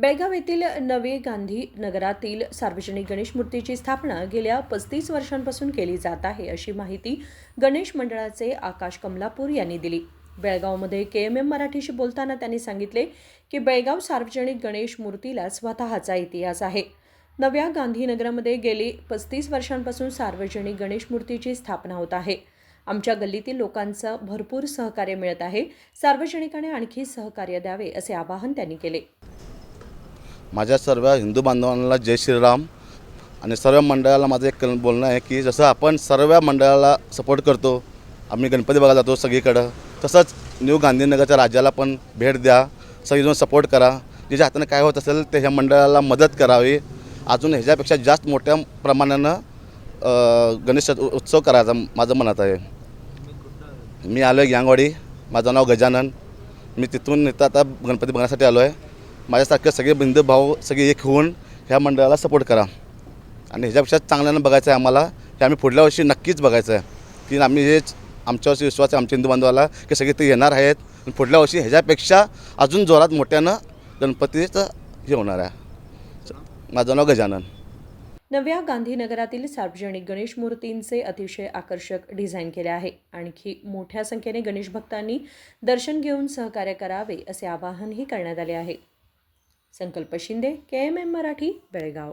बेळगाव येथील नवे गांधी नगरातील सार्वजनिक गणेश मूर्तीची स्थापना गेल्या पस्तीस वर्षांपासून केली जात आहे अशी माहिती गणेश मंडळाचे आकाश कमलापूर यांनी दिली. बेळगावमध्ये के एम एम मराठीशी बोलताना त्यांनी सांगितले की बेळगाव सार्वजनिक गणेश मूर्तीला स्वतःचा इतिहास आहे. नव्या गांधीनगरामध्ये गेली पस्तीस वर्षांपासून सार्वजनिक गणेश मूर्तीची स्थापना होत आहे. आमच्या गल्लीतील लोकांचं भरपूर सहकार्य मिळत आहे. सार्वजनिकाने आणखी सहकार्य द्यावे असे आवाहन त्यांनी केले. माझ्या सर्व हिंदू बांधवांना जय श्रीराम आणि सर्व मंडळाला माझं एक बोलणं आहे की जसं आपण सर्व मंडळाला सपोर्ट करतो आम्ही गणपती बघायला जातो सगळीकडं तसंच न्यू गांधीनगरच्या राज्याला पण भेट द्या सगळीजण सपोर्ट करा. ज्याच्या हाताने काय होत असेल ते ह्या मंडळाला मदत करावी. अजून ह्याच्यापेक्षा जास्त मोठ्या प्रमाणानं गणेश चतु- उत्सव करायचा माझं मनात आहे. मी आलो आहे यांगवाडी माझं नाव गजानन. मी तिथून इथं आता गणपती बघण्यासाठी आलो आहे माझ्यासारखे सगळे बिंदू भाऊ सगळे एक होऊन ह्या मंडळाला सपोर्ट करा. आणि ह्याच्यापेक्षा चांगल्यानं बघायचं आहे आम्हाला हे आम्ही पुढल्या वर्षी नक्कीच बघायचं आहे की आम्ही हेच आमच्यावरची विश्वास आहे आमच्या हिंदू बांधवाला की सगळे ते येणार आहेत. आणि पुढल्या वर्षी ह्याच्यापेक्षा अजून जोरात मोठ्यानं गणपतीचं हे होणार आहे. माझं नाव गजानन. नव्या गांधीनगरातील सार्वजनिक गणेश मूर्तींचे अतिशय आकर्षक डिझाईन केले आहे. आणखी मोठ्या संख्येने गणेश भक्तांनी दर्शन घेऊन सहकार्य करावे असे आवाहनही करण्यात आले आहे. Sankalp Shinde K M M Marathi Belgaum.